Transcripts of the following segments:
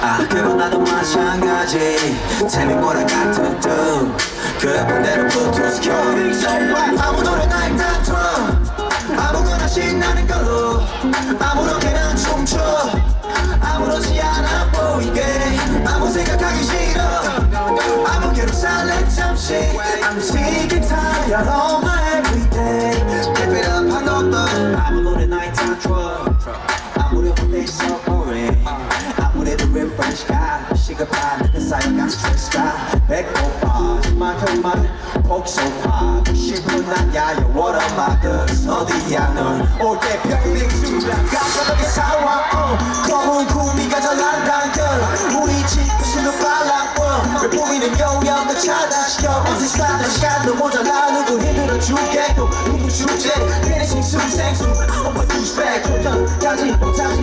아 그건 나도 마찬가지. Tell me what I got to do 그 반대로 블루투스 켜 아무 노래나 일단 틀어. 아무거나 신나는 걸로 아무렇게나 춤춰. 아무렇지 않아 보이게. 아무 생각하기 싫어. 아무개로 살래 잠시. I'm sick and tired of my everyday. Keep it up 한 것도 아무 노래나 일단 틀어. 아무리 혼내 있어? boring refresh가 시급한 그 사이가 스트레스가 배고파. 만큼만 복속하고 싶은 난 야여 what am I good 어디야 넌올때 별빛 깜깜하게 살아와 어. 검은 구미가 잘난단 걸 우리 집구실로 빨라 어. 왜 보이는 영역을 차단시켜. 어색한 시간도 모자라 누구 힘들어 죽겠고 누구 주제? 괜히 실수 생수 오빠 douchebag 도전까지 못하지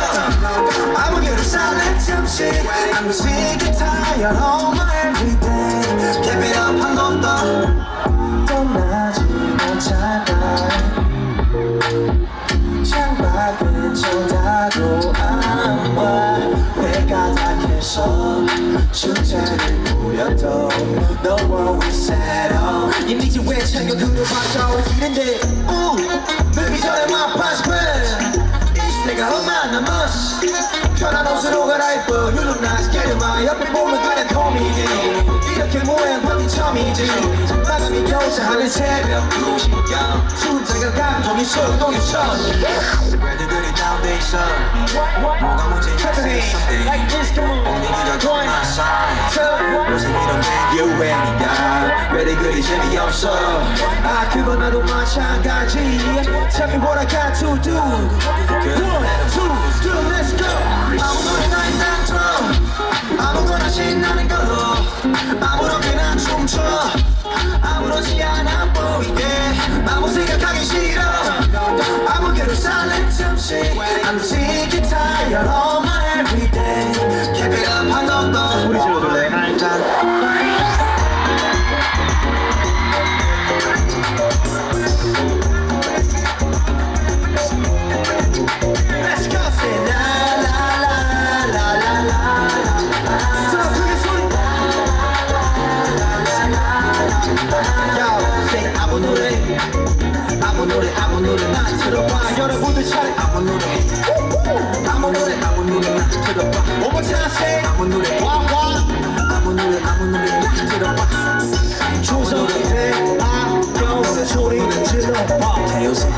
I'm sick and tired of my everyday Keep it up 한 것도 떠나지 못할까 창밖은 쳐다도 안와 내가 닥해서 주제를 No worries at all 이미 지 왜 챙겨 그려봐서 이른데 You look nice get in my 옆에 보면 그냥 코미디 이렇게 모양 보기 처음이지. 마감이 교차하는 새벽 2시경 숫자가 감정이 소동이 쳐 왜들 그리 다운돼 있어. 뭐가 something 요새 이런 게 왜들 그리 재미없어. 아 그건 나도 마찬가지 Tell me what I got to do. One, two, three, let's go 생각하기 싫어 아무개로 살래 잠시 I'm sick and tired more time say 아무 노래 와와 아무 노래 아무 노래 나 들어봐 조성대 아껴서 소리를 질러봐 대요새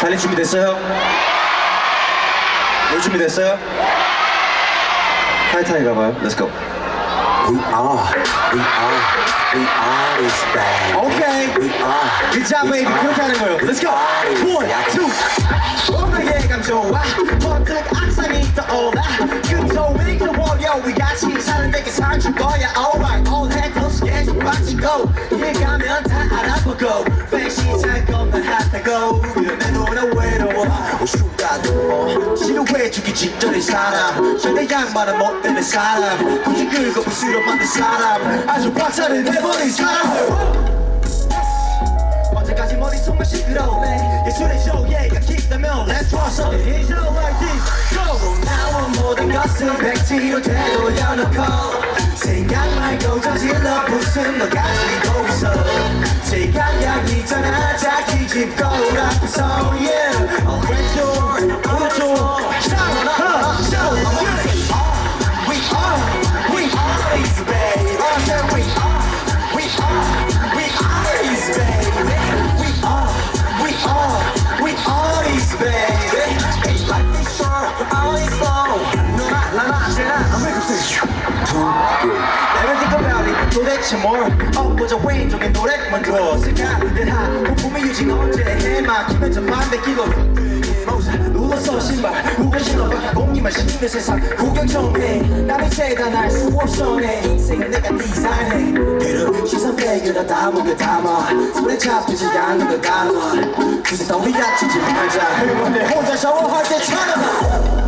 달리 준비 됐어요? 뭘 준비 됐어요? 타이타이 가봐요. Let's. We are, we are, we are this bad 오케이. We are Good job, baby. 그렇게 하는 거예요. Let's go. One, two. 오늘 예감 좋아. 번뜩 악상이 떠올라. 금토일 그 월요일 같이 사는 데게 살줄 거야. Alright, all 해 도 스케줄 빠지고 이해가면 다 알아보고. 패시 잘 건너 핫하고. 내 눈은 외로워. 오수다도 지루해주기 직전의 사람. 절대 양말은 못 되는 사람. 굳이 긁어 부스러 만든 사람. 아주 박살을 내버린 사람. 언제까지 머릿속만 시끄러울래 예술의 쇼예가 깊다면 Let's draw something It's all like this Go. 나와 모든 것을 백지로 되돌려놓고 생각 말고 저질러 부순 너 가지고 있어 시간약 있잖아 뒤집고 앞에서 Yeah 왼쪽 오른쪽 하나 We are, we are these baby I said we are, we are, we are these baby We are, we are, we are these baby Life is short, all is long 너나 나나 쟤나 I'm ready to 대체 뭘 엇보자 왼쪽에 노래 먼저 색깔을 한 부품의 유진 언제 해 막히면 전반 베끼고 모자 누워서 신발 누가 신어 공기만 신는 세상 구경 좀해 남이 세다 날 수 없어 내 인생을 내가 디자인해 그런 시선 빼기다 다 목에 담아 손에 잡히지 않는 걸 따라와 그새 더위 얕히지 말자 내 혼자 샤워할 때 찾아봐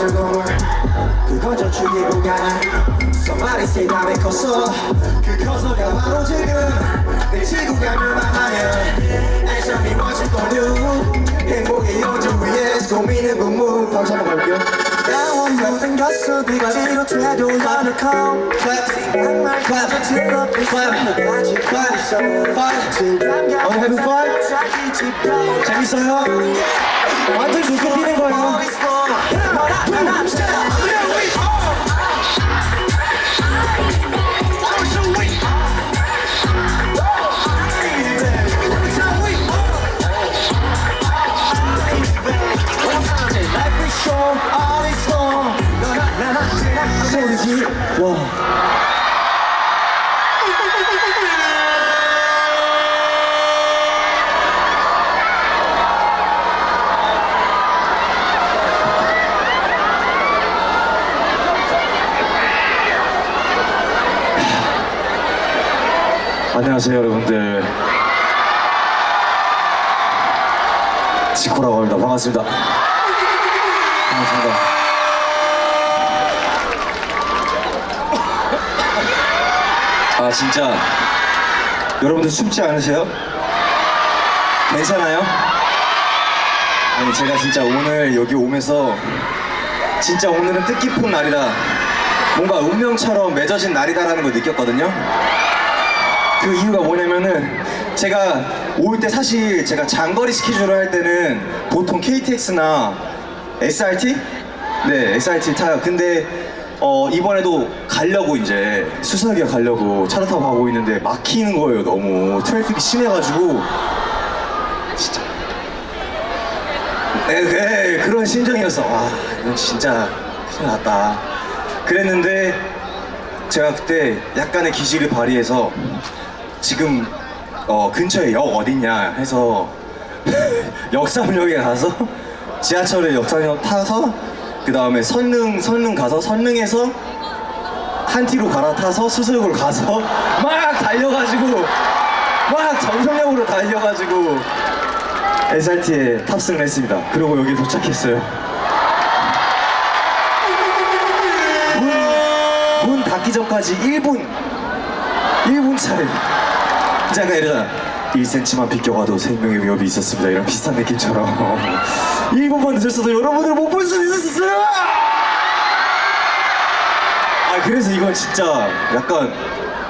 미루지 마자 꿈을 그건 저 주위에 공간을 Somebody say 남의 커서 그 커서가 바로 지금 내 지구가 멸망하면 애써 미워질 걸요. 행복의 여정 위에 고민은 문무 박수 한번 갈게요. 나온 모든 것을 빗지로 되돌려놓고 정말 가져들어 비싼 너까지 있어 오늘 having fun? 재밌어요? 완전 좋게 뛰는 거예요 소리지 안녕하세요 여러분들. 지코라고 합니다. 반갑습니다. 반갑습니다. 아 진짜. 여러분들 춥지 않으세요? 괜찮아요? 아니 제가 진짜 오늘 여기 오면서 진짜 오늘은 뜻깊은 날이다. 뭔가 운명처럼 맺어진 날이다라는 걸 느꼈거든요 그 이유가 뭐냐면은 제가 올 때 사실 제가 장거리 스케줄을 할 때는 보통 KTX나 SRT? 네, SRT 타요. 근데 어, 이번에도 가려고 이제 수사기가 가려고 차를 타고 가고 있는데 막히는 거예요. 너무 트래픽이 심해가지고 진짜 네, 네, 그런 심정이었어. 와, 이건 진짜 큰일 났다. 그랬는데 제가 그때 약간의 기질을 발휘해서 지금 어, 근처에 역 어딨냐 해서 역삼역에 가서 지하철에 역삼역 타서 그 다음에 선릉 선릉 가서 선릉에서 한티로 갈아타서 수서역으로 가서 막 달려가지고 막 정성력으로 달려가지고 SRT에 탑승을 했습니다. 그리고 여기 도착했어요. 문, 문 닫기 전까지 1분 1분 차이 아까 이러잖아 1cm만 비껴가도 생명의 위협이 있었습니다. 이런 비슷한 느낌처럼. 1분만 늦었어도 여러분들 못볼 수 있었어요! 아 그래서 이건 진짜 약간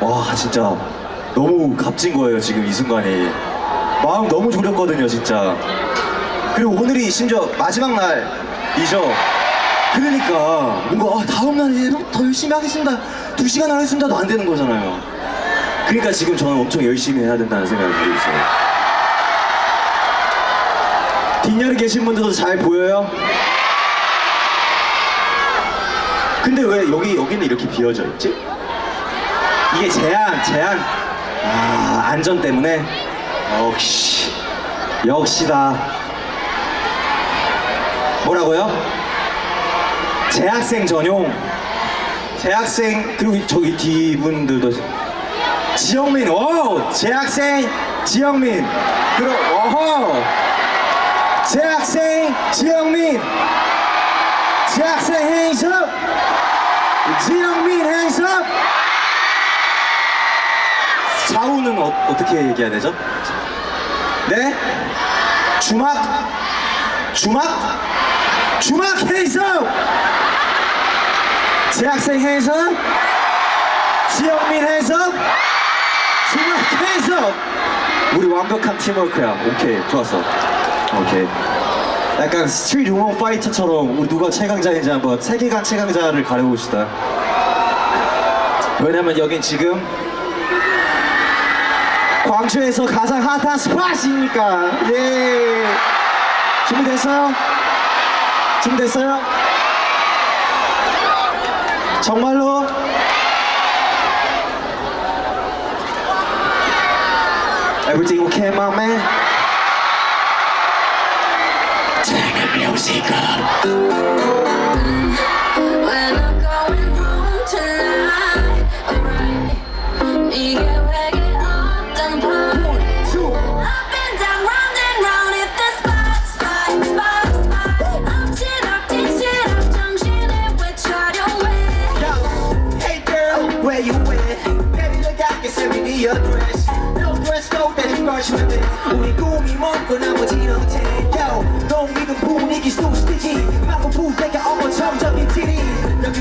와 진짜 너무 값진 거예요 지금 이 순간이. 마음 너무 졸였거든요 진짜. 그리고 오늘이 심지어 마지막 날이죠. 그러니까 뭔가 아, 다음 날에 더 열심히 하겠습니다. 두 시간 하겠습니다도 안 되는 거잖아요 그러니까 지금 저는 엄청 열심히 해야 된다는 생각이 들고 있어요 뒷열에 계신 분들도 잘 보여요? 근데 왜 여기 여기는 이렇게 비어져 있지? 이게 제한 제한 아 안전 때문에 역시 역시다 뭐라고요? 재학생 전용 재학생 그리고 저기 뒤 분들도 지영민 오 재학생 지영민 그럼 어허 재학생 지영민 재학생 행섭 지영민 행섭 좌우는 어, 어떻게 얘기해야 되죠? 네? 주막? 주막? 주막 해석! 재학생 해석? 지영민 해석? 주막 해석! 우리 완벽한 팀워크야. 오케이, 좋았어. 오케이. 약간 스트리트 우먼 파이터처럼 우리 누가 최강자인지 한번 세계관 최강자를 가려봅시다. 왜냐면 여긴 지금 광주에서 가장 핫한 스팟이니까 예 준비됐어요? 준비됐어요? 정말로? Everything okay, my man? Turn the music up.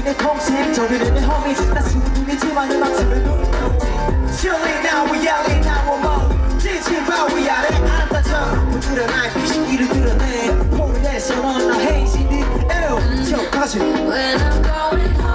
내 동생 저기는 내 homie 나 수둥이지만 음악 Chilling now, we out in our mode. 지친 바 위 아래 앉아서 부드러운 나의 비식기를 드러내. 포인에서 넌나 헤이지니 에어 저 다시 When I'm going home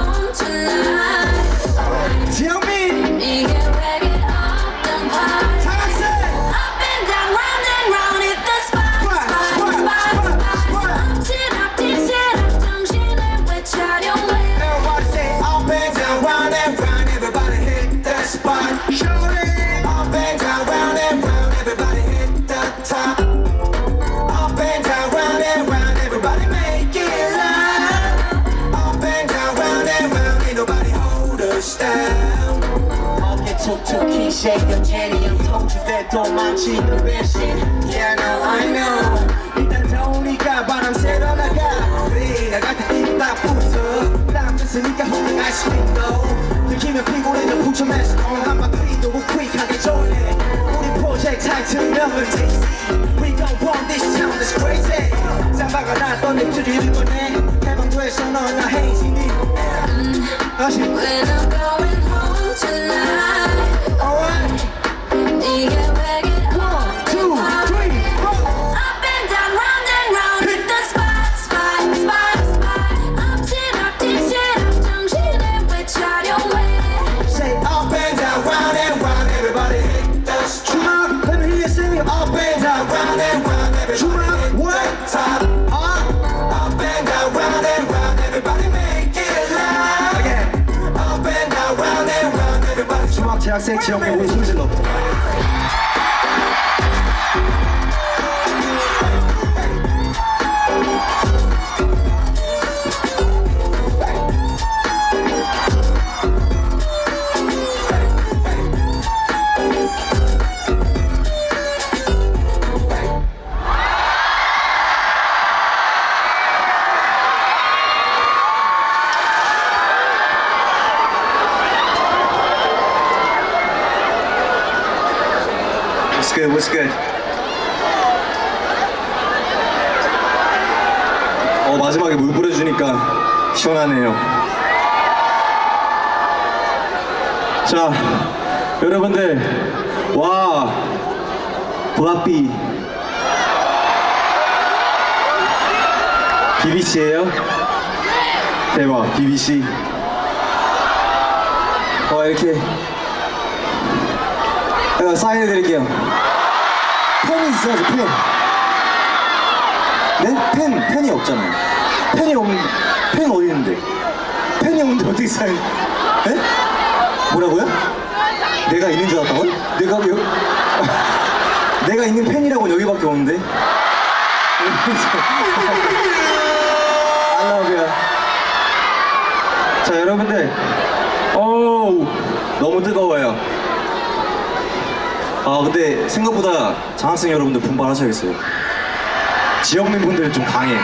프로젝트 타이틀명은 Tasty We gon' run this town that's crazy. 짬바가 났던 랩줄이 읽어내 해방돼서 넌나 헤이지니 다시 중학 재 자, 여러분들 와 블락비 BBC예요? 대박 BBC. 와 이렇게 제가 사인해드릴게요. 펜이 있어야지 펜. 네? 펜 펜이 없잖아요. 펜이 없, 펜 어디 있는데? 펜이 없는데 어떻게 사인? 네? 뭐라고요? 내가 있는 줄 알았다고? 내가 여, 내가 있는 펜이라고 여기밖에 없는데. 자 여러분들, 어우 너무 뜨거워요. 아 근데 생각보다 장학생 여러분들 분발하셔야겠어요. 지역민 분들은 좀 강해.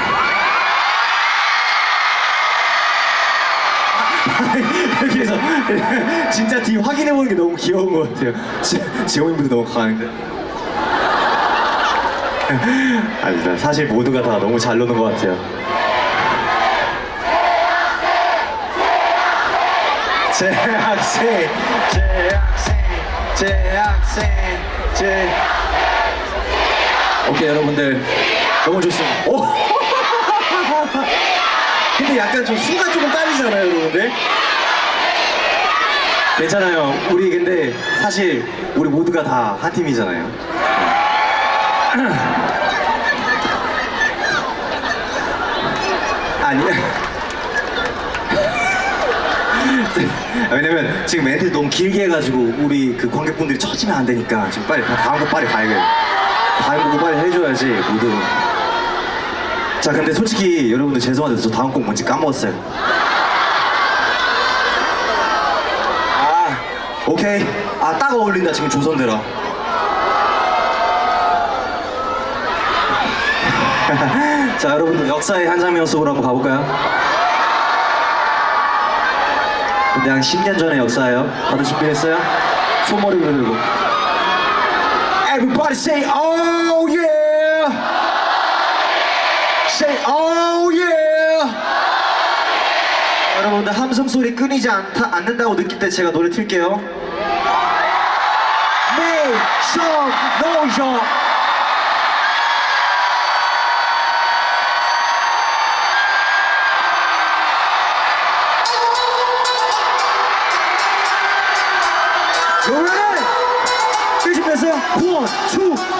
진짜 뒤 확인해 보는 게 너무 귀여운 것 같아요. 지, 분들 너무 강한데. 아니다. 사실 모두가 다 너무 잘 노는 것 같아요. 재학생, 재학생, 재학생, 재. 오케이 여러분들 너무 좋습니다. 오! 근데 약간 좀 순간 조금 딸리잖아요, 여러분들. 괜찮아요. 우리 근데 사실 우리 모두가 다 한 팀이잖아요. 아니. 왜냐면 지금 멘트 너무 길게 해가지고 우리 그 관객분들이 처지면 안 되니까 지금 빨리 다- 다음 거 빨리 가야겠. 다음 거 빨리 해줘야지 모두. 자 근데 솔직히 여러분들 죄송한데 저 다음 곡 뭔지 까먹었어요. 아 오케이. 아 딱 어울린다 지금 조선대라. 자 여러분들 역사의 한 장면 속으로 한번 가볼까요? 근데 한 10년 전의 역사예요. 다들 준비했어요? 손머리 들고. Everybody say oh yeah. Say oh yeah. 여러분들 함성 소리 끊이지 않다, 않는다고 느낄 때 제가 노래 틀게요. Make some noise. 노래를 끄집면서 one, two, three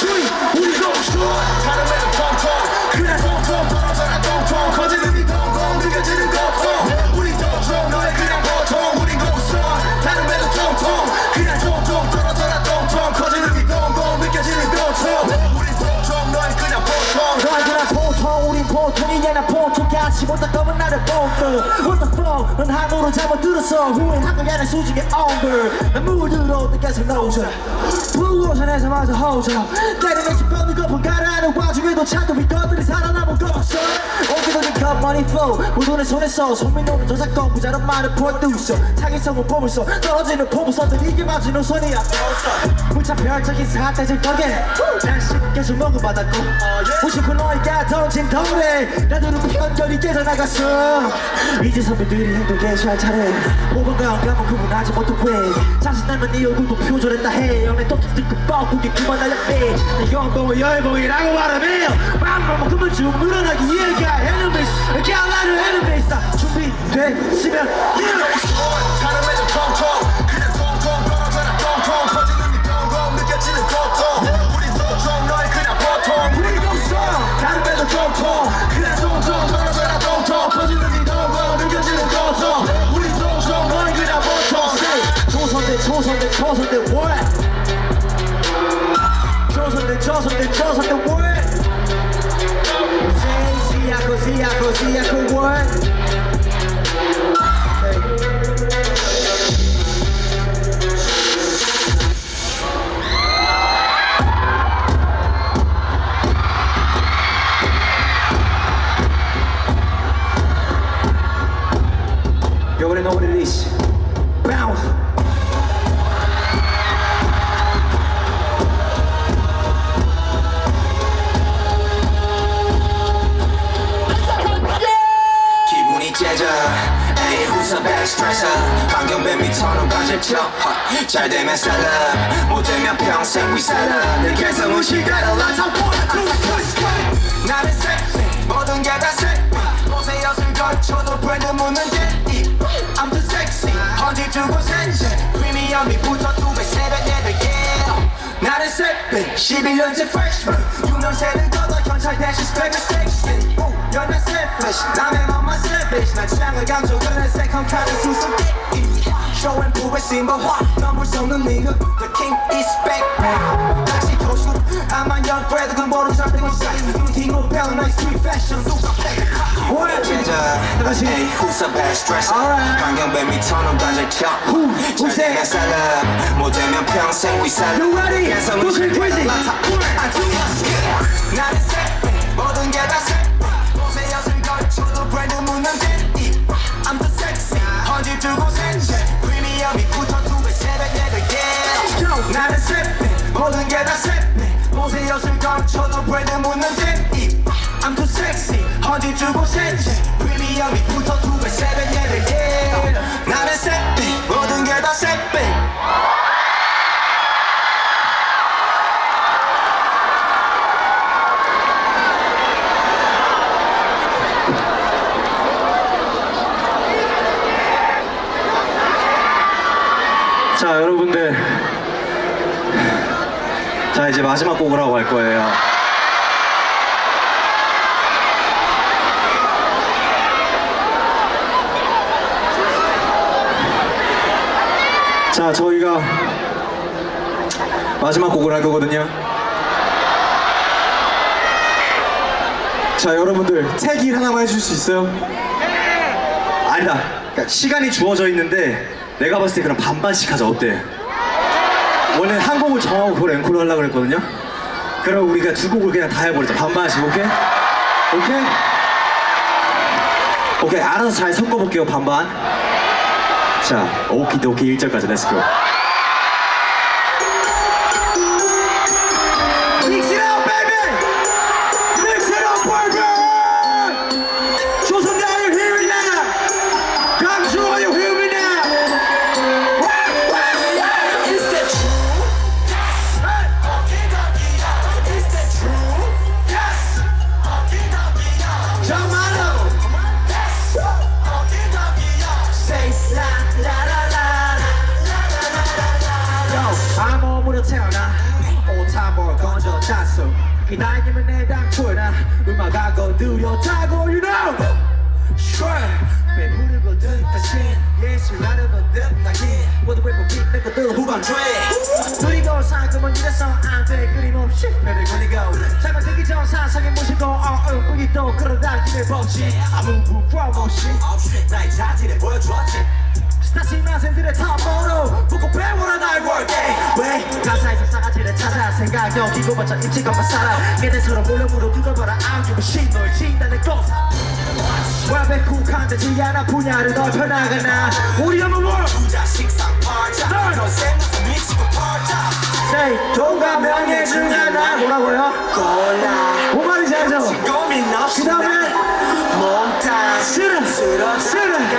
못할 거면 나를 본드 What the fuck? 넌 한우로 잘못 들었어. 후회한 거야 내 수중에 언글 난 물들어 계속 노져 블루오션에서 마저 때리면서 뻗는 거품 가라 앉는 와중에도 차도 위거들이 살아남은 거 없어. 오기도니 컵머니 flow. 모두의 손에서 손민호는 저작권 부자란 말을 프로듀서 창의성은 보물서 떨어지는 포부서들 이게 맞은 우선이야 무차별적인 사태질 덕에 난 쉽게 먹어받았고. 무심코 너희가 던진 덩어리 나들은 편견이 깨져나갔어. 이제 선배들이 행동에 잘 차례 오건과 감은 구분하지 못해. 자신감은 네 얼굴도 표절했다 해. 연애 또 듣고 뻐꾸기 그만하려 해내 영봉을 열봉이라고 말하며 마음만큼은 쭉 늘어나기 위해가 enemies gal라를 enemies 다. 준비됐으면 yeah. 애는 통통 그냥 통통 떨어져라 통통 거지는 이 통통 느껴지는 고통 우린 통통 너의 그냥 보통 우리 공성 다른 애는 통통 그냥 통통 떨어져라 통통 거지는 이 통통 느껴지는 고통 우린 통통 너의 그냥 보통 조선대 조선대 조선대 what 조선대 조선대 조선대 what 지야 프리미엄이 붙어 두배 세배 네배 yeah 나는 새빛 11년째 freshman. 6년 새는 걷어 현찰 대신 스펙을 섹시 연애 selfish. 남의 맘만 selfish 난 취향을 강조하는 second 카드 수수께끼 쇼앤 프로의 심버와 넘을 수 없는 nigga The king is back 다시 교수 young brother 그 모르는 on sight 눈팅 못 배운 너의 street fashion 누가 play 진짜 Hey, who's a bad stresser 환경배 밑터는 바질 켜잘 되면 셀럽 못되면 평생 ready? 개성은 Go crazy. I do my skill 나는 새모 모든 게 다 새 옷에 엿을 걸쳐도 브랜드 묻는 헌집 주고 셋째 프리미엄이 붙어 두배 세배 yeah. 나는 세배 모든 게다 세배 자 여러분들. 자 이제 마지막 곡을 하고 갈 거예요 자 저희가 마지막 곡을 할 거거든요 자 여러분들 태길 하나만 해줄 수 있어요? 아니다 그러니까 시간이 주어져 있는데 내가 봤을 때 그럼 반반씩 하자 어때? 원래 한 곡을 정하고 그걸 앵콜로 하려고 그랬거든요 그럼 우리가 두 곡을 그냥 다 해버리자 반반씩 오케이? 오케이? 오케이 알아서 잘 섞어볼게요 반반 자 오키도키 1절까지 렛츠고 암호물로 태어나 오타볼 건져 잤어 기다리면 내 당초나 음악하고 뚜렷하고 You know. Sure. 배부르거든 다시 예술하려거든 나긴 모두 외국인 내 것들 무반주의 그리고 상금은 이래서 안돼. 끊임없이 나를 걸리고. 잠깐 듣기 전 모시고 어어 뿌기 또 끌어당기는 법칙 아무 부끄러움 없이 나의 자질을 보여주었지 스타시 나생들의 탑모로 보고 배워라 나의 workday 왜? 가사에서 싸가지를 찾아 생각 여기고 봤자 입지감만 살아. 걔네처럼 몰려물어 뜯어봐라. I'm your machine. 널 진다는 것. 완벽국한되지 않아 분야를 넓혀나가 나. 우리 한번 월 부자 식 상 팔자. 너 생각서 미치고 팔자. Say 돈과 명예 중 하나. 뭐라고요? 골라 뭔 말인지 알죠? 고민 없이 그 다음에 쓰는 쓰는. 쓰는 쓰는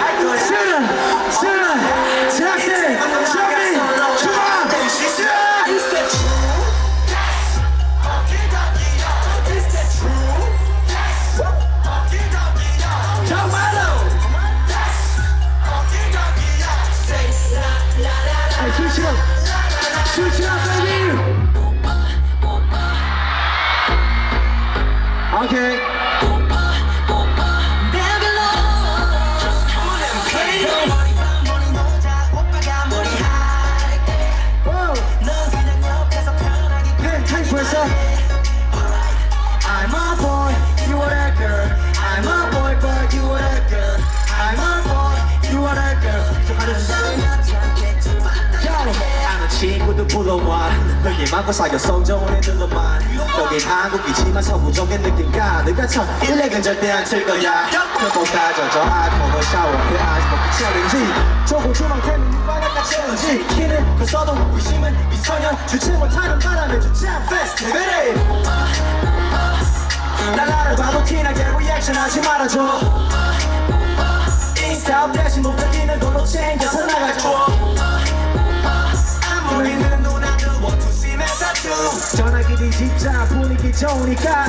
불러와 흥이 많고 사겨 성정원 애들로만. 여긴 한국이지만 서구적인 느낌 가득한 일렉은 절대 안틀 거야. 편복하죠 저 아이폰을 샤워해 아이스버크 챌린지. 조금 주망태는 바닥가 챌린지. 키는 컸어도 의심은 미소년 주체 못하는 바람에 주차 페스티벌에 날 나를 봐도 티나게 리액션 하지 말아줘. 인스타 대신 목적이는 돈로 챙겨서 나가줘 타투 전화기 뒤집자 분위기 좋으니까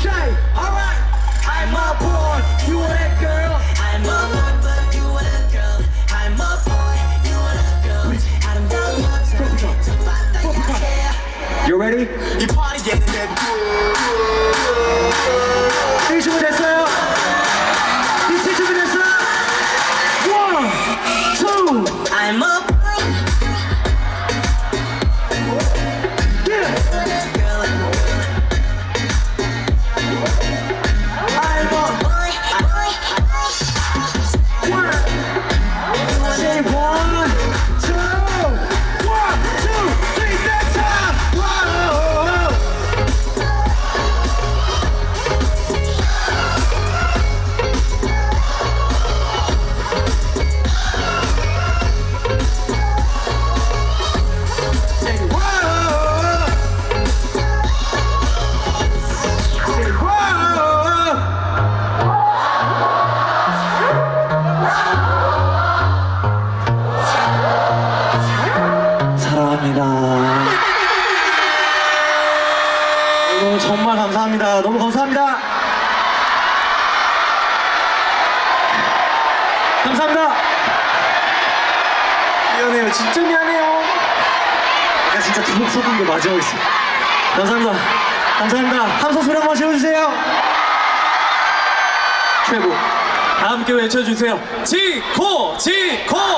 Say, alright I'm a boy, you are that girl I'm a boy but you are a girl I'm a boy you are a girl 아름다운 여자 You ready? 이 파리에는 내 외쳐주세요. 지코 지코